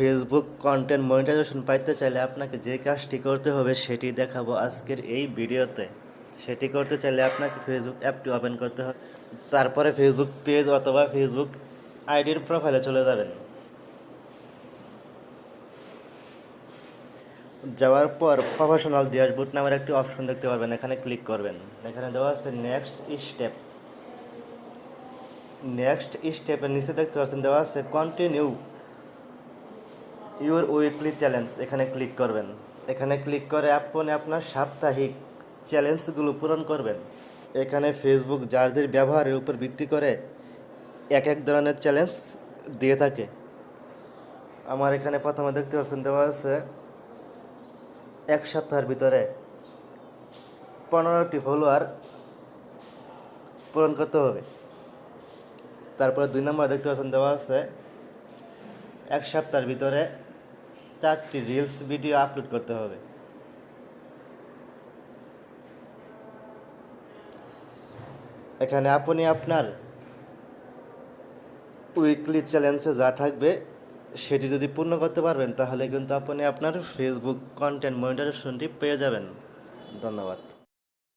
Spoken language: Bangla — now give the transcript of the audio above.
ফেসবুক কন্টেন্ট মনিটাইজেশন পাইতে চাইলে আপনাকে যে কাজটি করতে হবে সেটি দেখাবো আজকের এই ভিডিওতে। সেটি করতে চাইলে আপনাকে ফেসবুক অ্যাপটি ওপেন করতে হবে। তারপরে ফেসবুক পেজ অথবা ফেসবুক আইডির প্রোফাইলে চলে যাবেন। যাওয়ার পর প্রফেশনাল ড্যাশবোর্ড নামের একটি অপশন দেখতে পারবেন, এখানে ক্লিক করবেন। এখানে দেওয়া আছে নেক্সট স্টেপ নেক্সট স্টেপের নিচে দেখতে পাচ্ছেন, দেওয়া আছে কন্টিনিউ ইউর উইকলি চ্যালেঞ্জ, এখানে ক্লিক করবেন। এখানে ক্লিক করে আপনি আপনার সাপ্তাহিক চ্যালেঞ্জগুলো পূরণ করবেন। এখানে ফেসবুক যারদের ব্যবহারের উপর ভিত্তি করে এক এক ধরনের চ্যালেঞ্জ দিয়ে থাকে। আমার এখানে প্রথমে দেখতে পাচ্ছেন, দেওয়া আছে এক সপ্তাহের ভিতরে পনেরোটি ফলোয়ার পূরণ করতে হবে। তারপরে দুই নম্বর দেখতে পাচ্ছেন, দেওয়া আছে এক সপ্তাহের ভিতরে চারটি রিলস ভিডিও আপলোড করতে হবে। এখানে আপনি আপনার উইকলি চ্যালেঞ্জে যা থাকবে, সেটি যদি পূর্ণ করতে পারবেন, তাহলে কিন্তু আপনি আপনার ফেসবুক কন্টেন্ট মনিটারেশনটি পেয়ে যাবেন। ধন্যবাদ।